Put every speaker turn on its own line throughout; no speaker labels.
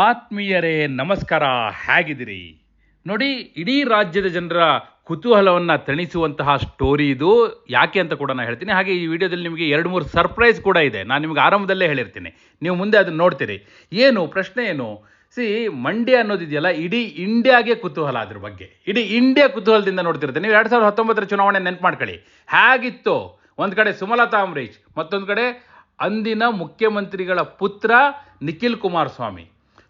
ಆತ್ಮೀಯರೇ, ನಮಸ್ಕಾರ, ಹೇಗಿದ್ದೀರಿ? ನೋಡಿ, ಇಡೀ ರಾಜ್ಯದ ಜನರ ಕುತೂಹಲವನ್ನು ತಣಿಸುವಂತಹ ಸ್ಟೋರಿ ಇದು. ಯಾಕೆ ಅಂತ ಕೂಡ ನಾನು ಹೇಳ್ತೀನಿ. ಹಾಗೆ ಈ ವಿಡಿಯೋದಲ್ಲಿ ನಿಮಗೆ ಎರಡು ಮೂರು ಸರ್ಪ್ರೈಸ್ ಕೂಡ ಇದೆ. ನಾನು ನಿಮಗೆ ಆರಂಭದಲ್ಲೇ ಹೇಳಿರ್ತೀನಿ. ನೀವು ಮುಂದೆ ಅದನ್ನು ನೋಡ್ತೀರಿ. ಏನು, ಪ್ರಶ್ನೆ ಏನು? ಸಿ, ಮಂಡ್ಯ ಅನ್ನೋದಿದೆಯಲ್ಲ, ಇಡೀ ಇಂಡಿಯಾಗೆ ಕುತೂಹಲ ಅದ್ರ ಬಗ್ಗೆ. ಇಡೀ ಇಂಡಿಯಾ ಕುತೂಹಲದಿಂದ ನೋಡ್ತಿರ್ತೀನಿ. ನೀವು ಎರಡು ಸಾವಿರದ ಹತ್ತೊಂಬತ್ತರ ಚುನಾವಣೆ ನೆನ್ಪು ಮಾಡ್ಕೊಳ್ಳಿ. ಹೇಗಿತ್ತು? ಒಂದು ಕಡೆ ಸುಮಲತಾ ಅಂಬರೀಶ್ ಮತ್ತೊಂದು ಕಡೆ ಅಂದಿನ ಮುಖ್ಯಮಂತ್ರಿಗಳ ಪುತ್ರ ನಿಖಿಲ್ ಕುಮಾರಸ್ವಾಮಿ.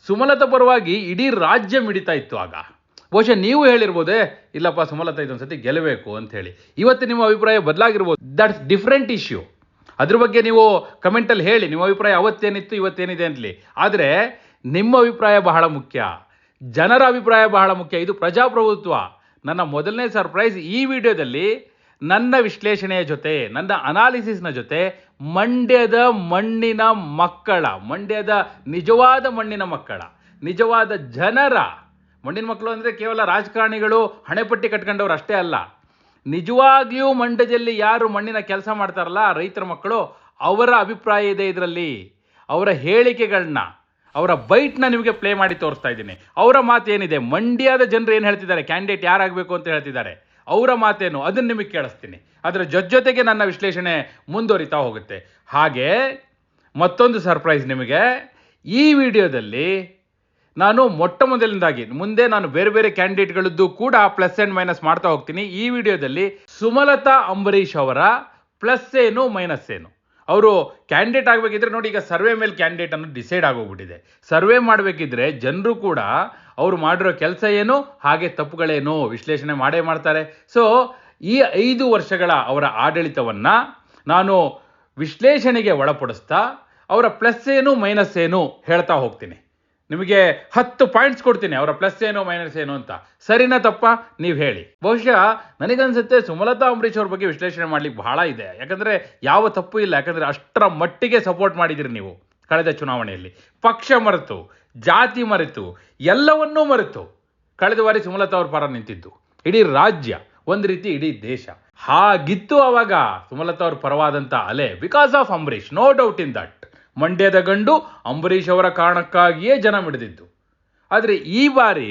ಸುಮಲತಾ ಪರವಾಗಿ ಇಡೀ ರಾಜ್ಯ ಮಿಡಿತಾ ಇತ್ತು ಆಗ. ಬಹುಶಃ ನೀವು ಹೇಳಿರ್ಬೋದೇ, ಇಲ್ಲಪ್ಪ ಸುಮಲತಾ ಇದೊಂದ್ಸತಿ ಗೆಲ್ಲಬೇಕು ಅಂತ ಹೇಳಿ. ಇವತ್ತು ನಿಮ್ಮ ಅಭಿಪ್ರಾಯ ಬದಲಾಗಿರ್ಬೋದು. ದಟ್ಸ್ ಡಿಫ್ರೆಂಟ್ ಇಶ್ಯೂ ಅದ್ರ ಬಗ್ಗೆ ನೀವು ಕಮೆಂಟಲ್ಲಿ ಹೇಳಿ. ನಿಮ್ಮ ಅಭಿಪ್ರಾಯ ಅವತ್ತೇನಿತ್ತು, ಇವತ್ತೇನಿದೆ ಅಂತಲಿ ಆದರೆ ನಿಮ್ಮ ಅಭಿಪ್ರಾಯ ಬಹಳ ಮುಖ್ಯ. ಜನರ ಅಭಿಪ್ರಾಯ ಬಹಳ ಮುಖ್ಯ. ಇದು ಪ್ರಜಾಪ್ರಭುತ್ವ. ನನ್ನ ಮೊದಲನೇ ಸರ್ಪ್ರೈಸ್ ಈ ವಿಡಿಯೋದಲ್ಲಿ ನನ್ನ ವಿಶ್ಲೇಷಣೆಯ ಜೊತೆ, ನನ್ನ ಅನಾಲಿಸಿಸ್ನ ಜೊತೆ ಮಂಡ್ಯದ ಮಣ್ಣಿನ ಮಕ್ಕಳ, ಮಂಡ್ಯದ ನಿಜವಾದ ಮಣ್ಣಿನ ಮಕ್ಕಳ, ನಿಜವಾದ ಜನರ, ಮಣ್ಣಿನ ಮಕ್ಕಳು ಅಂದರೆ ಕೇವಲ ರಾಜಕಾರಣಿಗಳು, ಹಣೆಪಟ್ಟಿ ಕಟ್ಕೊಂಡವ್ರು ಅಷ್ಟೇ ಅಲ್ಲ. ನಿಜವಾಗಿಯೂ ಮಂಡ್ಯದಲ್ಲಿ ಯಾರು ಮಣ್ಣಿನ ಕೆಲಸ ಮಾಡ್ತಾರಲ್ಲ ರೈತರ ಮಕ್ಕಳು, ಅವರ ಅಭಿಪ್ರಾಯ ಇದೆ ಇದರಲ್ಲಿ. ಅವರ ಹೇಳಿಕೆಗಳನ್ನ ಅವರ ಬೈಟ್ನ ನಿಮಗೆ ಪ್ಲೇ ಮಾಡಿ ತೋರಿಸ್ತಾ ಇದ್ದೀನಿ. ಅವರ ಮಾತು ಏನಿದೆ? ಮಂಡ್ಯದ ಜನರು ಏನು ಹೇಳ್ತಿದ್ದಾರೆ? ಕ್ಯಾಂಡಿಡೇಟ್ ಯಾರಾಗಬೇಕು ಅಂತ ಹೇಳ್ತಿದ್ದಾರೆ? ಅವರ ಮಾತೇನು? ಅದನ್ನು ನಿಮಗೆ ಕೇಳಿಸ್ತೀನಿ. ಅದರ ಜೊತೆಗೆ ನನ್ನ ವಿಶ್ಲೇಷಣೆ ಮುಂದುವರಿತಾ ಹೋಗುತ್ತೆ. ಹಾಗೆ ಮತ್ತೊಂದು ಸರ್ಪ್ರೈಸ್ ನಿಮಗೆ. ಈ ವಿಡಿಯೋದಲ್ಲಿ ನಾನು ಮೊಟ್ಟ ಮೊದಲಿಂದಾಗಿ, ಮುಂದೆ ನಾನು ಬೇರೆ ಬೇರೆ ಕ್ಯಾಂಡಿಡೇಟ್ಗಳದ್ದು ಕೂಡ ಪ್ಲಸ್ ಆ್ಯಂಡ್ ಮೈನಸ್ ಮಾಡ್ತಾ ಹೋಗ್ತೀನಿ. ಈ ವಿಡಿಯೋದಲ್ಲಿ ಸುಮಲತಾ ಅಂಬರೀಷ್ ಅವರ ಪ್ಲಸ್ ಏನು, ಮೈನಸ್ ಏನು? ಅವರು ಕ್ಯಾಂಡಿಡೇಟ್ ಆಗಬೇಕಿದ್ರೆ ನೋಡಿ, ಈಗ ಸರ್ವೆ ಮೇಲೆ ಕ್ಯಾಂಡಿಡೇಟ್ ಅನ್ನೋದು ಡಿಸೈಡ್ ಆಗೋಗ್ಬಿಟ್ಟಿದೆ. ಸರ್ವೆ ಮಾಡಬೇಕಿದ್ರೆ ಜನರು ಕೂಡ ಅವರು ಮಾಡಿರೋ ಕೆಲಸ ಏನು, ಹಾಗೆ ತಪ್ಪುಗಳೇನು ವಿಶ್ಲೇಷಣೆ ಮಾಡೇ ಮಾಡ್ತಾರೆ. ಸೊ ಈ ಐದು ವರ್ಷಗಳ ಅವರ ಆಡಳಿತವನ್ನು ನಾನು ವಿಶ್ಲೇಷಣೆಗೆ ಒಳಪಡಿಸ್ತಾ, ಅವರ ಪ್ಲಸ್ ಏನು ಮೈನಸ್ ಏನು ಹೇಳ್ತಾ ಹೋಗ್ತೀನಿ. ನಿಮಗೆ ಹತ್ತು ಪಾಯಿಂಟ್ಸ್ ಕೊಡ್ತೀನಿ, ಅವರ ಪ್ಲಸ್ ಏನು ಮೈನಸ್ ಏನು ಅಂತ. ಸರಿನಾ ತಪ್ಪ? ನೀವು ಹೇಳಿ. ಬಹುಶಃ ನನಗನ್ಸುತ್ತೆ ಸುಮಲತಾ ಅಂಬರೀಶ್ ಅವ್ರ ಬಗ್ಗೆ ವಿಶ್ಲೇಷಣೆ ಮಾಡ್ಲಿಕ್ಕೆ ಬಹಳ ಇದೆ. ಯಾಕಂದ್ರೆ ಯಾವ ತಪ್ಪು ಇಲ್ಲ. ಯಾಕಂದ್ರೆ ಅಷ್ಟರ ಮಟ್ಟಿಗೆ ಸಪೋರ್ಟ್ ಮಾಡಿದಿರಿ ನೀವು ಕಳೆದ ಚುನಾವಣೆಯಲ್ಲಿ. ಪಕ್ಷ ಮರೆತು, ಜಾತಿ ಮರೆತು, ಎಲ್ಲವನ್ನೂ ಮರೆತು ಕಳೆದ ಬಾರಿ ಸುಮಲತಾ ಅವ್ರ ಪರ ನಿಂತಿದ್ದು. ಇಡೀ ರಾಜ್ಯ, ಒಂದು ರೀತಿ ಇಡೀ ದೇಶ. ಹಾಗಿತ್ತು ಅವಾಗ ಸುಮಲತಾ ಅವ್ರ ಪರವಾದಂಥ ಅಲೆ. Because of Ambareesh no doubt in that ಮಂಡ್ಯದ ಗಂಡು ಅಂಬರೀಷ್ ಅವರ ಕಾರಣಕ್ಕಾಗಿಯೇ ಜನ ಮಿಡಿದಿದ್ದು. ಆದರೆ ಈ ಬಾರಿ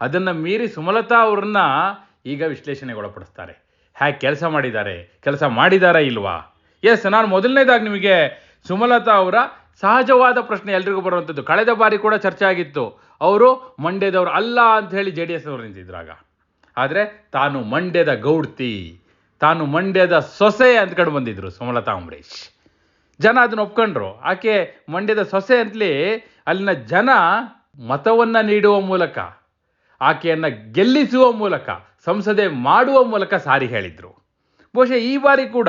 ಅದನ್ನು ಮೀರಿ ಸುಮಲತಾ ಅವ್ರನ್ನ ಈಗ ವಿಶ್ಲೇಷಣೆಗೆ ಒಳಪಡಿಸ್ತಾರೆ ಹ್ಯಾಗೆ ಕೆಲಸ ಮಾಡಿದ್ದಾರೆ. ಕೆಲಸ ಮಾಡಿದಾರಾ ಇಲ್ವಾ? ಎಸ್ ನಾನು ಮೊದಲನೇದಾಗಿ ನಿಮಗೆ ಸುಮಲತಾ ಅವರ ಸಹಜವಾದ ಪ್ರಶ್ನೆ ಎಲ್ರಿಗೂ ಬರುವಂಥದ್ದು. ಕಳೆದ ಬಾರಿ ಕೂಡ ಚರ್ಚೆ ಆಗಿತ್ತು. ಅವರು ಮಂಡ್ಯದವರು ಅಲ್ಲ ಅಂತ ಹೇಳಿ ಜೆ ಡಿ ಎಸ್ ಅವರು ನಿಂತಿದ್ರಾಗ ಆದರೆ ತಾನು ಮಂಡ್ಯದ ಗೌಡ್ತಿ, ತಾನು ಮಂಡ್ಯದ ಸೊಸೆ ಅಂದ್ಕೊಂಡು ಬಂದಿದ್ರು ಸುಮಲತಾ ಅಂಬರೀಶ್ ಜನ ಅದನ್ನ ಒಪ್ಕೊಂಡ್ರು. ಆಕೆ ಮಂಡ್ಯದ ಸೊಸೆ ಅಂತಲೇ ಅಲ್ಲಿನ ಜನ ಮತವನ್ನ ನೀಡುವ ಮೂಲಕ, ಆಕೆಯನ್ನು ಗೆಲ್ಲಿಸುವ ಮೂಲಕ, ಸಂಸದೆ ಮಾಡುವ ಮೂಲಕ ಸಾರಿ ಹೇಳಿದ್ರು. ಬಹುಶಃ ಈ ಬಾರಿ ಕೂಡ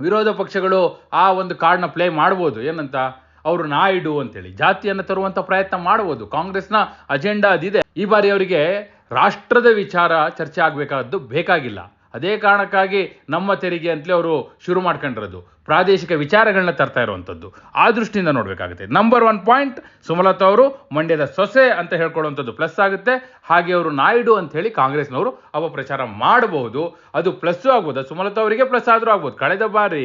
ವಿರೋಧ ಪಕ್ಷಗಳು ಆ ಒಂದು ಕಾರ್ಡ್ನ ಪ್ಲೇ ಮಾಡ್ಬೋದು. ಏನಂತ? ಅವರು ನಾಯ್ಡು ಅಂತೇಳಿ. ಜಾತಿಯನ್ನು ತರುವಂಥ ಪ್ರಯತ್ನ ಮಾಡ್ಬೋದು. ಕಾಂಗ್ರೆಸ್ನ ಅಜೆಂಡಾ ಅದಿದೆ. ಈ ಬಾರಿ ಅವರಿಗೆ ರಾಷ್ಟ್ರದ ವಿಚಾರ ಚರ್ಚೆ ಆಗಬೇಕಾದ್ದು ಬೇಕಾಗಿಲ್ಲ. ಅದೇ ಕಾರಣಕ್ಕಾಗಿ ನಮ್ಮ ತೆರಿಗೆ ಅಂತಲೇ ಅವರು ಶುರು ಮಾಡ್ಕೊಂಡಿರೋದು. ಪ್ರಾದೇಶಿಕ ವಿಚಾರಗಳನ್ನ ತರ್ತಾ ಇರುವಂಥದ್ದು. ಆ ದೃಷ್ಟಿಯಿಂದ ನೋಡಬೇಕಾಗುತ್ತೆ. ನಂಬರ್ ಒನ್ ಪಾಯಿಂಟ್ ಸುಮಲತಾ ಅವರು ಮಂಡ್ಯದ ಸೊಸೆ ಅಂತ ಹೇಳ್ಕೊಳ್ಳುವಂಥದ್ದು ಪ್ಲಸ್ ಆಗುತ್ತೆ. ಹಾಗೆ ಅವರು ನಾಯ್ಡು ಅಂತ ಹೇಳಿ ಕಾಂಗ್ರೆಸ್ನವರು ಅಪಪ್ರಚಾರ ಮಾಡಬಹುದು. ಅದು ಪ್ಲಸ್ಸು ಆಗ್ಬೋದು. ಸುಮಲತಾ ಅವರಿಗೆ ಪ್ಲಸ್ ಆದರೂ ಆಗ್ಬೋದು. ಕಳೆದ ಬಾರಿ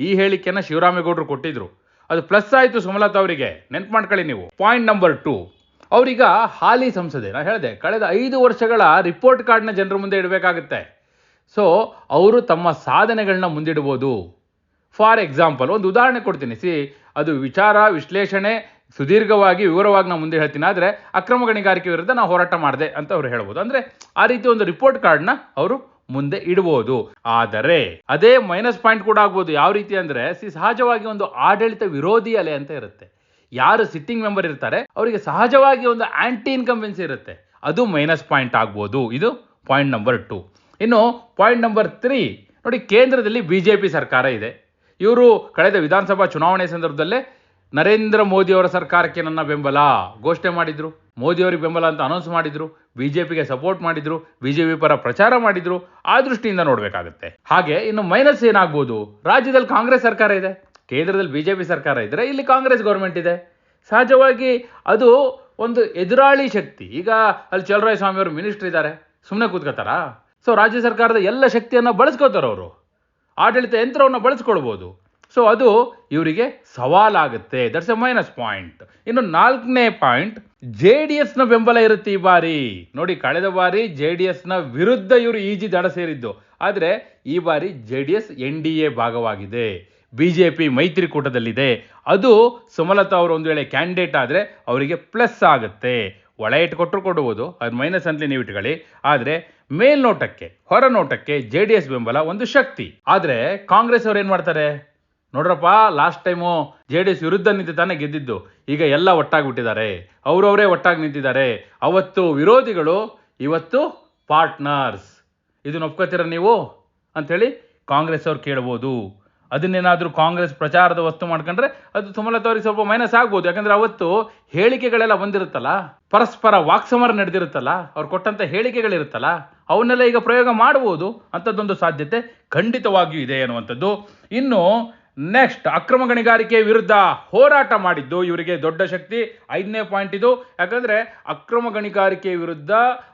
ಈ ಹೇಳಿಕೆಯನ್ನು ಶಿವರಾಮೇಗೌಡರು ಕೊಟ್ಟಿದ್ರು. ಅದು ಪ್ಲಸ್ ಆಯಿತು ಸುಮಲತಾ ಅವರಿಗೆ. ನೆನ್ಪು ಮಾಡ್ಕೊಳ್ಳಿ ನೀವು. ಪಾಯಿಂಟ್ ನಂಬರ್ ಟು ಅವರೀಗ ಹಾಲಿ ಸಂಸದೆ. ನಾನು ಹೇಳಿದೆ, ಕಳೆದ ಐದು ವರ್ಷಗಳ ರಿಪೋರ್ಟ್ ಕಾರ್ಡ್ನ ಜನರ ಮುಂದೆ ಇಡಬೇಕಾಗುತ್ತೆ. ಸೊ ಅವರು ತಮ್ಮ ಸಾಧನೆಗಳನ್ನ ಮುಂದಿಡ್ಬೋದು. ಫಾರ್ ಎಕ್ಸಾಂಪಲ್ ಒಂದು ಉದಾಹರಣೆ ಕೊಡ್ತೀನಿ. ಸಿ, ಅದು ವಿಚಾರ, ವಿಶ್ಲೇಷಣೆ, ಸುದೀರ್ಘವಾಗಿ, ವಿವರವಾಗಿ ನಾನು ಮುಂದೆ ಹೇಳ್ತೀನಿ ಆದರೆ ಅಕ್ರಮ ಗಣಿಗಾರಿಕೆ ವಿರುದ್ಧ ನಾವು ಹೋರಾಟ ಮಾಡಿದೆ ಅಂತ ಅವರು ಹೇಳ್ಬೋದು. ಅಂದರೆ ಆ ರೀತಿ ಒಂದು ರಿಪೋರ್ಟ್ ಕಾರ್ಡ್ನ ಅವರು ಮುಂದೆ ಇಡ್ಬೋದು. ಆದರೆ ಅದೇ ಮೈನಸ್ ಪಾಯಿಂಟ್ ಕೂಡ ಆಗ್ಬೋದು. ಯಾವ ರೀತಿ ಅಂದರೆ, ಸಿ, ಸಹಜವಾಗಿ ಒಂದು ಆಡಳಿತ ವಿರೋಧಿ ಅಲೆ ಅಂತ ಇರುತ್ತೆ. ಯಾರು ಸಿಟ್ಟಿಂಗ್ ಮೆಂಬರ್ ಇರ್ತಾರೆ, ಅವರಿಗೆ ಸಹಜವಾಗಿ ಒಂದು ಆಂಟಿ ಇನ್ಕಂಬೆನ್ಸಿ ಇರುತ್ತೆ. ಅದು ಮೈನಸ್ ಪಾಯಿಂಟ್ ಆಗ್ಬೋದು. ಇದು ಪಾಯಿಂಟ್ ನಂಬರ್ ಟು ಇನ್ನು ಪಾಯಿಂಟ್ ನಂಬರ್ ತ್ರೀ ನೋಡಿ, ಕೇಂದ್ರದಲ್ಲಿ ಬಿ ಜೆ ಪಿ ಸರ್ಕಾರ ಇದೆ. ಇವರು ಕಳೆದ ವಿಧಾನಸಭಾ ಚುನಾವಣೆ ಸಂದರ್ಭದಲ್ಲೇ ನರೇಂದ್ರ ಮೋದಿಯವರ ಸರ್ಕಾರಕ್ಕೆ ನನ್ನ ಬೆಂಬಲ ಘೋಷಣೆ ಮಾಡಿದರು. ಮೋದಿಯವರಿಗೆ ಬೆಂಬಲ ಅಂತ ಅನೌನ್ಸ್ ಮಾಡಿದ್ರು. ಬಿಜೆಪಿಗೆ ಸಪೋರ್ಟ್ ಮಾಡಿದ್ರು. ಬಿಜೆಪಿ ಪರ ಪ್ರಚಾರ ಮಾಡಿದ್ರು. ಆ ದೃಷ್ಟಿಯಿಂದ ನೋಡಬೇಕಾಗುತ್ತೆ. ಹಾಗೆ ಇನ್ನು ಮೈನಸ್ ಏನಾಗ್ಬೋದು? ರಾಜ್ಯದಲ್ಲಿ ಕಾಂಗ್ರೆಸ್ ಸರ್ಕಾರ ಇದೆ. ಕೇಂದ್ರದಲ್ಲಿ ಬಿಜೆಪಿ ಸರ್ಕಾರ ಇದ್ದರೆ ಇಲ್ಲಿ ಕಾಂಗ್ರೆಸ್ ಗೌರ್ಮೆಂಟ್ ಇದೆ. ಸಹಜವಾಗಿ ಅದು ಒಂದು ಎದುರಾಳಿ ಶಕ್ತಿ. ಈಗ ಅಲ್ಲಿ ಚಲರಾಯ ಸ್ವಾಮಿ ಅವರು ಮಿನಿಸ್ಟರ್ ಇದ್ದಾರೆ. ಸುಮ್ಮನೆ ಕೂತ್ಕೋತಾರಾ ಸೊ ರಾಜ್ಯ ಸರ್ಕಾರದ ಎಲ್ಲ ಶಕ್ತಿಯನ್ನು ಬಳಸ್ಕೋತಾರೆ ಅವರು. ಆಡಳಿತ ಯಂತ್ರವನ್ನು ಬಳಸ್ಕೊಳ್ಬೋದು. ಸೊ ಅದು ಇವರಿಗೆ ಸವಾಲಾಗುತ್ತೆ. ದಟ್ಸ್ ಎ ಮೈನಸ್ ಪಾಯಿಂಟ್ ಇನ್ನು ನಾಲ್ಕನೇ ಪಾಯಿಂಟ್ ಜೆ ಡಿ ಎಸ್ನ ಬೆಂಬಲ ಇರುತ್ತೆ ಈ ಬಾರಿ. ನೋಡಿ, ಕಳೆದ ಬಾರಿ ಜೆ ಡಿ ಎಸ್ನ ವಿರುದ್ಧ ಇವರು ಈಜಿ ದಡ ಸೇರಿದ್ದು. ಆದರೆ, ಈ ಬಾರಿ J D S N D A ಭಾಗವಾಗಿದೆ. ಬಿ ಜೆ ಪಿ ಮೈತ್ರಿಕೂಟದಲ್ಲಿದೆ. ಅದು ಸುಮಲತಾ ಅವರು ಒಂದು ವೇಳೆ ಕ್ಯಾಂಡಿಡೇಟ್ ಆದರೆ ಅವರಿಗೆ ಪ್ಲಸ್ ಆಗುತ್ತೆ. ಒಳ ಇಟ್ಕೊಟ್ರು ಕೊಡ್ಬೋದು. ಅದು ಮೈನಸ್ ಅಂತಲೇ ನೀವು ಇಟ್ಕೊಳ್ಳಿ ಆದರೆ ಮೇಲ್ನೋಟಕ್ಕೆ, ಹೊರನೋಟಕ್ಕೆ ಜೆ ಡಿ ಎಸ್ ಬೆಂಬಲ ಒಂದು ಶಕ್ತಿ. ಆದರೆ ಕಾಂಗ್ರೆಸ್ ಅವ್ರು ಏನು ಮಾಡ್ತಾರೆ? ನೋಡ್ರಪ್ಪ last time J D S ವಿರುದ್ಧ ನಿಂತು ತಾನೇ ಗೆದ್ದಿದ್ದು. ಈಗ ಎಲ್ಲ ಒಟ್ಟಾಗ್ಬಿಟ್ಟಿದ್ದಾರೆ. ಅವರವರೇ ಒಟ್ಟಾಗಿ ನಿಂತಿದ್ದಾರೆ. ಅವತ್ತು ವಿರೋಧಿಗಳು, ಇವತ್ತು ಪಾರ್ಟ್ನರ್ಸ್ ಇದನ್ನ ಒಪ್ಕೋತೀರ ನೀವು? ಅಂಥೇಳಿ ಕಾಂಗ್ರೆಸ್ ಅವ್ರು ಕೇಳ್ಬೋದು. ಅದನ್ನೇನಾದರೂ ಕಾಂಗ್ರೆಸ್ ಪ್ರಚಾರದ ವಸ್ತು ಮಾಡ್ಕೊಂಡ್ರೆ ಅದು ಸುಮಲತಾ ಅವ್ರಿಗೆ ಸ್ವಲ್ಪ ಮೈನಸ್ ಆಗ್ಬೋದು. ಯಾಕಂದ್ರೆ ಅವತ್ತು ಹೇಳಿಕೆಗಳೆಲ್ಲ ಬಂದಿರುತ್ತಲ್ಲ, ಪರಸ್ಪರ ವಾಕ್ಸಮರ ನಡೆದಿರುತ್ತಲ್ಲ, ಅವ್ರು ಕೊಟ್ಟಂತ ಹೇಳಿಕೆಗಳಿರುತ್ತಲ್ಲ, ಅವನ್ನೆಲ್ಲ ಈಗ ಪ್ರಯೋಗ ಮಾಡ್ಬೋದು ಅಂಥದ್ದೊಂದು ಸಾಧ್ಯತೆ ಖಂಡಿತವಾಗಿಯೂ ಇದೆ ಅನ್ನುವಂಥದ್ದು ಇನ್ನು ನೆಕ್ಸ್ಟ್ ಅಕ್ರಮ ಗಣಿಗಾರಿಕೆ ವಿರುದ್ಧ ಹೋರಾಟ ಮಾಡಿದ್ದು ಇವರಿಗೆ ದೊಡ್ಡ ಶಕ್ತಿ, ಐದನೇ ಪಾಯಿಂಟ್ ಇದು. ಯಾಕಂದ್ರೆ ಅಕ್ರಮ ಗಣಿಗಾರಿಕೆ ವಿರುದ್ಧ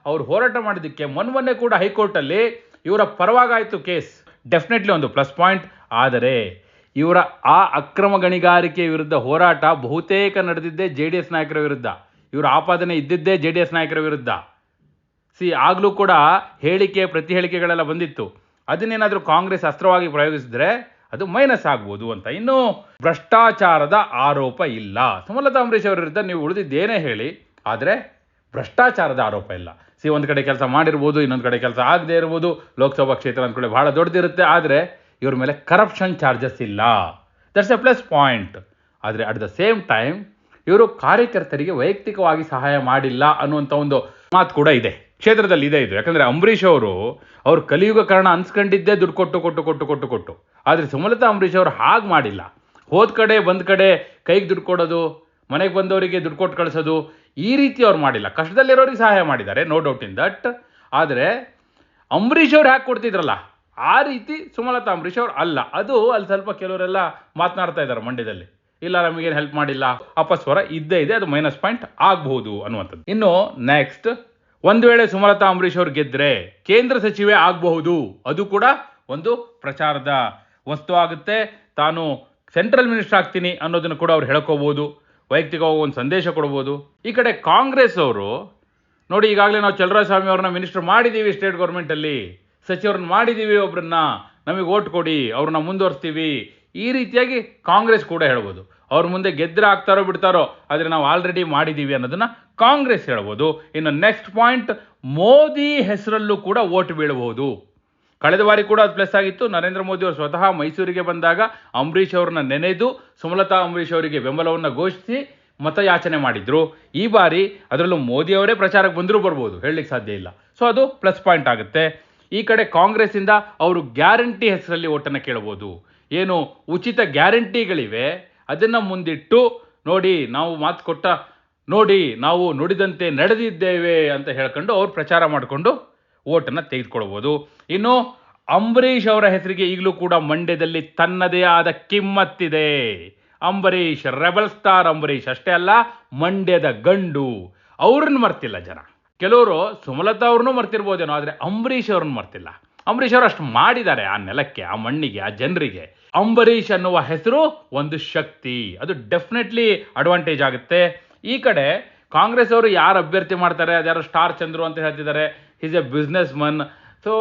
ಅವರು ಹೋರಾಟ ಮಾಡಿದ್ದಕ್ಕೆ ಮೊನ್ನೆ ಕೂಡ ಹೈಕೋರ್ಟಲ್ಲಿ ಇವರ ಪರವಾಗಾಯಿತು ಕೇಸ್ ಡೆಫಿನೆಟ್ಲಿ ಒಂದು ಪ್ಲಸ್ ಪಾಯಿಂಟ್ ಆದರೆ, ಇವರ ಆ ಅಕ್ರಮ ಗಣಿಗಾರಿಕೆ ವಿರುದ್ಧ ಹೋರಾಟ ಬಹುತೇಕ ನಡೆದಿದ್ದೇ ಜೆ ಡಿ ಎಸ್ ನಾಯಕರ ವಿರುದ್ಧ. ಇವರ ಆಪಾದನೆ ಇದ್ದಿದ್ದೇ ಜೆ ಡಿ ಎಸ್ ನಾಯಕರ ವಿರುದ್ಧ. ಸಿ ಆಗಲೂ ಕೂಡ ಹೇಳಿಕೆ ಪ್ರತಿ ಹೇಳಿಕೆಗಳೆಲ್ಲ ಬಂದಿತ್ತು. ಅದನ್ನೇನಾದರೂ ಕಾಂಗ್ರೆಸ್ ಅಸ್ತ್ರವಾಗಿ ಪ್ರಯೋಗಿಸಿದ್ರೆ ಅದು ಮೈನಸ್ ಆಗ್ಬೋದು ಅಂತ. ಇನ್ನು ಭ್ರಷ್ಟಾಚಾರದ ಆರೋಪ ಇಲ್ಲ. ಸುಮಲತಾ ಅಂಬರೀಶ್ ಅವರ ವಿರುದ್ಧ ನೀವು ಉಳಿದಿದ್ದೇನೇ ಹೇಳಿ. ಆದರೆ ಭ್ರಷ್ಟಾಚಾರದ ಆರೋಪ ಇಲ್ಲ. ಸಿ ಒಂದು ಕಡೆ ಕೆಲಸ ಮಾಡಿರ್ಬೋದು, ಇನ್ನೊಂದು ಕಡೆ ಕೆಲಸ ಆಗದೇ ಇರ್ಬೋದು. ಲೋಕಸಭಾ ಕ್ಷೇತ್ರ ಅಂದ್ಕೊಳ್ಳಿ ಭಾಳ ದೊಡ್ಡದಿರುತ್ತೆ ಆದರೆ ಇವ್ರ ಮೇಲೆ ಕರಪ್ಷನ್ ಚಾರ್ಜಸ್ ಇಲ್ಲ. ದಟ್ಸ್ ಎ ಪ್ಲಸ್ ಪಾಯಿಂಟ್ ಆದರೆ ಅಟ್ ದ ಸೇಮ್ ಟೈಮ್ ಇವರು ಕಾರ್ಯಕರ್ತರಿಗೆ ವೈಯಕ್ತಿಕವಾಗಿ ಸಹಾಯ ಮಾಡಿಲ್ಲ ಅನ್ನುವಂಥ ಒಂದು ಮಾತು ಕೂಡ ಇದೆ. ಕ್ಷೇತ್ರದಲ್ಲಿ ಇದೆ ಇದು. ಯಾಕಂದರೆ ಅಂಬರೀಷ್ ಅವರು, ಅವ್ರು ಕಲಿಯುಗ ಕಾರಣ ಅನ್ಸ್ಕೊಂಡಿದ್ದೇ ದುಡ್ಡು ಕೊಟ್ಟು ಕೊಟ್ಟು ಕೊಟ್ಟು ಕೊಟ್ಟು ಕೊಟ್ಟು. ಆದರೆ ಸುಮಲತಾ ಅಂಬರೀಷ್ ಅವರು ಹಾಗೆ ಮಾಡಿಲ್ಲ. ಹೋದ ಕಡೆ, ಬಂದ ಕಡೆ ಕೈಗೆ ದುಡ್ಡು ಕೊಡೋದು, ಮನೆಗೆ ಬಂದವರಿಗೆ ದುಡ್ಡು ಕೊಟ್ಟು ಕಳಿಸೋದು ಈ ರೀತಿ ಅವ್ರು ಮಾಡಿಲ್ಲ. ಕಷ್ಟದಲ್ಲಿರೋರಿಗೆ ಸಹಾಯ ಮಾಡಿದ್ದಾರೆ ನೋ ಡೌಟ್ ಇನ್ ದಟ್ ಆದರೆ ಅಂಬರೀಷ್ ಅವ್ರು ಹ್ಯಾಕ್ ಕೊಡ್ತಿದ್ರಲ್ಲ, ಆ ರೀತಿ ಸುಮಲತಾ ಅಂಬರೀಷ್ ಅವ್ರು ಅಲ್ಲ. ಅದು ಅಲ್ಲಿ ಸ್ವಲ್ಪ ಕೆಲವರೆಲ್ಲ ಮಾತನಾಡ್ತಾ ಇದ್ದಾರೆ ಮಂಡ್ಯದಲ್ಲಿ. ಇಲ್ಲ, ನಮಗೇನು ಹೆಲ್ಪ್ ಮಾಡಿಲ್ಲ. ಅಪಸ್ವರ ಇದ್ದೇ ಇದೆ, ಅದು ಮೈನಸ್ ಪಾಯಿಂಟ್ ಆಗಬಹುದು ಅನ್ನುವಂಥದ್ದು. ಇನ್ನು ನೆಕ್ಸ್ಟ್ ಒಂದು ವೇಳೆ ಸುಮಲತಾ ಅಂಬರೀಷ್ ಅವ್ರು ಗೆದ್ದರೆ ಕೇಂದ್ರ ಸಚಿವೆ ಆಗಬಹುದು. ಅದು ಕೂಡ ಒಂದು ಪ್ರಚಾರದ ವಸ್ತು ಆಗುತ್ತೆ. ತಾನು ಸೆಂಟ್ರಲ್ ಮಿನಿಸ್ಟರ್ ಆಗ್ತೀನಿ ಅನ್ನೋದನ್ನು ಕೂಡ ಅವ್ರು ಹೇಳ್ಕೋಬಹುದು ವೈಯಕ್ತಿಕವಾಗಿ ಒಂದು ಸಂದೇಶ ಕೊಡ್ಬೋದು. ಈ ಕಡೆ ಕಾಂಗ್ರೆಸ್ ಅವರು, ನೋಡಿ ಈಗಾಗಲೇ ನಾವು ಚಲರಾಯಸ್ವಾಮಿ ಅವ್ರನ್ನ ಮಿನಿಸ್ಟರ್ ಮಾಡಿದ್ದೀವಿ ಸ್ಟೇಟ್ ಗೌರ್ಮೆಂಟಲ್ಲಿ ಸಚಿವರನ್ನ ಮಾಡಿದ್ದೀವಿ ಒಬ್ಬರನ್ನ ನಮಗೆ ಓಟ್ ಕೊಡಿ, ಅವ್ರನ್ನ ಮುಂದುವರಿಸ್ತೀವಿ. ಈ ರೀತಿಯಾಗಿ ಕಾಂಗ್ರೆಸ್ ಕೂಡ ಹೇಳ್ಬೋದು. ಅವ್ರ ಮುಂದೆ ಗೆದ್ದರೆ ಆಗ್ತಾರೋ ಬಿಡ್ತಾರೋ, ಆದರೆ ನಾವು ಆಲ್ರೆಡಿ ಮಾಡಿದ್ದೀವಿ ಅನ್ನೋದನ್ನು ಕಾಂಗ್ರೆಸ್ ಹೇಳ್ಬೋದು. ಇನ್ನು ನೆಕ್ಸ್ಟ್ ಪಾಯಿಂಟ್ ಮೋದಿ ಹೆಸರಲ್ಲೂ ಕೂಡ ಓಟ್ ಬೀಳಬಹುದು ಕಳೆದ ಬಾರಿ ಕೂಡ ಅದು ಪ್ಲಸ್ ಆಗಿತ್ತು. ನರೇಂದ್ರ ಮೋದಿ ಅವರು ಸ್ವತಃ ಮೈಸೂರಿಗೆ ಬಂದಾಗ ಅಂಬರೀಷ್ ಅವರನ್ನ ನೆನೆದು, ಸುಮಲತಾ ಅಂಬರೀಷ್ ಅವರಿಗೆ ಬೆಂಬಲವನ್ನು ಘೋಷಿಸಿ ಮತಯಾಚನೆ ಮಾಡಿದ್ರು. ಈ ಬಾರಿ ಅದರಲ್ಲೂ ಮೋದಿ ಅವರೇ ಪ್ರಚಾರಕ್ಕೆ ಬಂದರೂ ಬರ್ಬೋದು, ಹೇಳಲಿಕ್ಕೆ ಸಾಧ್ಯ ಇಲ್ಲ. ಸೊ ಅದು ಪ್ಲಸ್ ಪಾಯಿಂಟ್ ಆಗುತ್ತೆ. ಈ ಕಡೆ ಕಾಂಗ್ರೆಸ್ಸಿಂದ ಅವರು ಗ್ಯಾರಂಟಿ ಹೆಸರಲ್ಲಿ ಓಟನ್ನು ಕೇಳಬಹುದು ಏನು ಉಚಿತ ಗ್ಯಾರಂಟಿಗಳಿವೆ, ಅದನ್ನು ಮುಂದಿಟ್ಟು ನೋಡಿ ನಾವು ಮಾತು ಕೊಟ್ಟ, ನೋಡಿ ನಾವು ನುಡಿದಂತೆ ನಡೆದಿದ್ದೇವೆ ಅಂತ ಹೇಳ್ಕೊಂಡು ಅವ್ರು ಪ್ರಚಾರ ಮಾಡಿಕೊಂಡು ಓಟನ್ನು ತೆಗೆದುಕೊಳ್ಬೋದು. ಇನ್ನು ಅಂಬರೀಷ್ ಅವರ ಹೆಸರಿಗೆ ಈಗಲೂ ಕೂಡ ಮಂಡ್ಯದಲ್ಲಿ ತನ್ನದೇ ಆದ ಕಿಮ್ಮತ್ತಿದೆ. ಅಂಬರೀಷ್, ರೆಬಲ್ ಸ್ಟಾರ್ ಅಂಬರೀಷ್ ಅಷ್ಟೇ ಅಲ್ಲ, ಮಂಡ್ಯದ ಗಂಡು. ಅವ್ರನ್ನ ಮರ್ತಿಲ್ಲ ಜನ. ಕೆಲವರು ಸುಮಲತಾ ಅವ್ರನ್ನೂ ಮರ್ತಿರ್ಬೋದೇನೋ, ಆದರೆ ಅಂಬರೀಷ್ ಅವ್ರನ್ನ ಮರ್ತಿಲ್ಲ. ಅಂಬರೀಷ್ ಅವರು ಅಷ್ಟು ಮಾಡಿದ್ದಾರೆ ಆ ನೆಲಕ್ಕೆ, ಆ ಮಣ್ಣಿಗೆ, ಆ ಜನರಿಗೆ. ಅಂಬರೀಷ್ ಅನ್ನುವ ಹೆಸರು ಒಂದು ಶಕ್ತಿ. ಅದು ಡೆಫಿನೆಟ್ಲಿ ಅಡ್ವಾಂಟೇಜ್ ಆಗುತ್ತೆ. ಈ ಕಡೆ ಕಾಂಗ್ರೆಸ್ ಅವರು ಯಾರು ಅಭ್ಯರ್ಥಿ ಮಾಡ್ತಾರೆ, ಅದ್ಯಾರು ಸ್ಟಾರ್ ಚಂದ್ರು ಅಂತ ಹೇಳ್ತಿದ್ದಾರೆ. Is a businessman so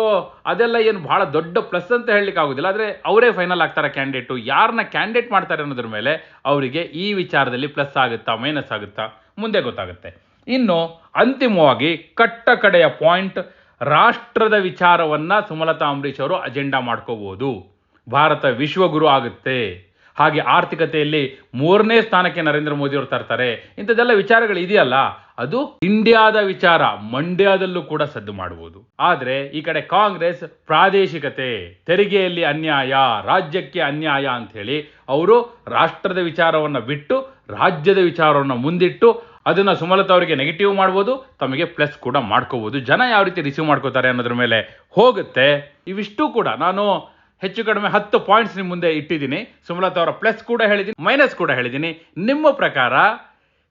ಅದೆಲ್ಲ ಏನು ಬಹಳ ದೊಡ್ಡ ಪ್ಲಸ್ ಅಂತ ಹೇಳಲಿಕ್ಕೆ ಆಗೋದಿಲ್ಲ. ಆದರೆ ಅವರೇ ಫೈನಲ್ ಆಗ್ತಾರೆ ಕ್ಯಾಂಡಿಡೇಟು ಯಾರನ್ನ ಕ್ಯಾಂಡಿಡೇಟ್ ಮಾಡ್ತಾರೆ ಅನ್ನೋದ್ರ ಮೇಲೆ ಅವರಿಗೆ ಈ ವಿಚಾರದಲ್ಲಿ ಪ್ಲಸ್ ಆಗುತ್ತಾ ಮೈನಸ್ ಆಗುತ್ತಾ ಮುಂದೆ ಗೊತ್ತಾಗುತ್ತೆ. ಇನ್ನು ಅಂತಿಮವಾಗಿ ಕಟ್ಟ ಕಡೆಯ ಪಾಯಿಂಟ್ ರಾಷ್ಟ್ರದ ವಿಚಾರವನ್ನ ಸುಮಲತಾ ಅಂಬರೀಷ್ ಅವರು ಅಜೆಂಡಾ ಮಾಡ್ಕೋಬಹುದು ಭಾರತ ವಿಶ್ವಗುರು ಆಗುತ್ತೆ. ಹಾಗೆ ಆರ್ಥಿಕತೆಯಲ್ಲಿ ಮೂರನೇ ಸ್ಥಾನಕ್ಕೆ ನರೇಂದ್ರ ಮೋದಿ ಅವರು ತರ್ತಾರೆ. ಇಂಥದ್ದೆಲ್ಲ ವಿಚಾರಗಳು ಇದೆಯಲ್ಲ. ಅದು ಇಂಡಿಯಾದ ವಿಚಾರ, ಮಂಡ್ಯದಲ್ಲೂ ಕೂಡ ಸದ್ದು ಮಾಡಬಹುದು ಆದ್ರೆ ಈ ಕಡೆ ಕಾಂಗ್ರೆಸ್ ಪ್ರಾದೇಶಿಕತೆ, ತೆರಿಗೆಯಲ್ಲಿ ಅನ್ಯಾಯ, ರಾಜ್ಯಕ್ಕೆ ಅನ್ಯಾಯ ಅಂತ ಹೇಳಿ ಅವರು ರಾಷ್ಟ್ರದ ವಿಚಾರವನ್ನ ಬಿಟ್ಟು, ರಾಜ್ಯದ ವಿಚಾರವನ್ನು ಮುಂದಿಟ್ಟು ಅದನ್ನ ಸುಮಲತಾ ಅವರಿಗೆ ನೆಗೆಟಿವ್ ಮಾಡ್ಬೋದು, ತಮಗೆ ಪ್ಲಸ್ ಕೂಡ ಮಾಡ್ಕೋಬಹುದು ಜನ ಯಾವ ರೀತಿ ರಿಸೀವ್ ಮಾಡ್ಕೋತಾರೆ ಅನ್ನೋದ್ರ ಮೇಲೆ ಹೋಗುತ್ತೆ. ಇವಿಷ್ಟು ಕೂಡ ನಾನು ಹೆಚ್ಚು ಕಡಿಮೆ ಹತ್ತು ಪಾಯಿಂಟ್ಸ್ ನಿಮ್ಮ ಮುಂದೆ ಇಟ್ಟಿದ್ದೀನಿ. ಸುಮಲತಾ ಅವರ ಪ್ಲಸ್ ಕೂಡ ಹೇಳಿದ್ದೀನಿ ಮೈನಸ್ ಕೂಡ ಹೇಳಿದ್ದೀನಿ. ನಿಮ್ಮ ಪ್ರಕಾರ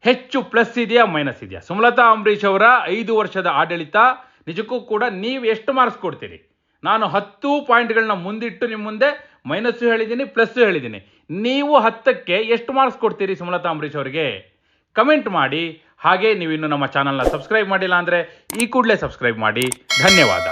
ಹೆಚ್ಚು ಪ್ಲಸ್ ಇದೆಯಾ ಮೈನಸ್ ಇದೆಯಾ? ಸುಮಲತಾ ಅಂಬರೀಷ್ ಅವರ ಐದು ವರ್ಷದ ಆಡಳಿತ ನಿಜಕ್ಕೂ ಕೂಡ ನೀವು ಎಷ್ಟು ಮಾರ್ಕ್ಸ್ ಕೊಡ್ತೀರಿ? ನಾನು ಹತ್ತು ಪಾಯಿಂಟ್ಗಳನ್ನ ಮುಂದಿಟ್ಟು ನಿಮ್ಮ ಮುಂದೆ ಮೈನಸ್ಸು ಹೇಳಿದ್ದೀನಿ, ಪ್ಲಸ್ಸು ಹೇಳಿದ್ದೀನಿ. ನೀವು ಹತ್ತಕ್ಕೆ ಎಷ್ಟು ಮಾರ್ಕ್ಸ್ ಕೊಡ್ತೀರಿ ಸುಮಲತಾ ಅಂಬರೀಷ್ ಅವರಿಗೆ? ಕಮೆಂಟ್ ಮಾಡಿ. ಹಾಗೆ ನೀವು ಇನ್ನು ನಮ್ಮ ಚಾನಲ್ನ ಸಬ್ಸ್ಕ್ರೈಬ್ ಮಾಡಿಲ್ಲ ಅಂದರೆ ಈ ಕೂಡಲೇ ಸಬ್ಸ್ಕ್ರೈಬ್ ಮಾಡಿ. ಧನ್ಯವಾದ.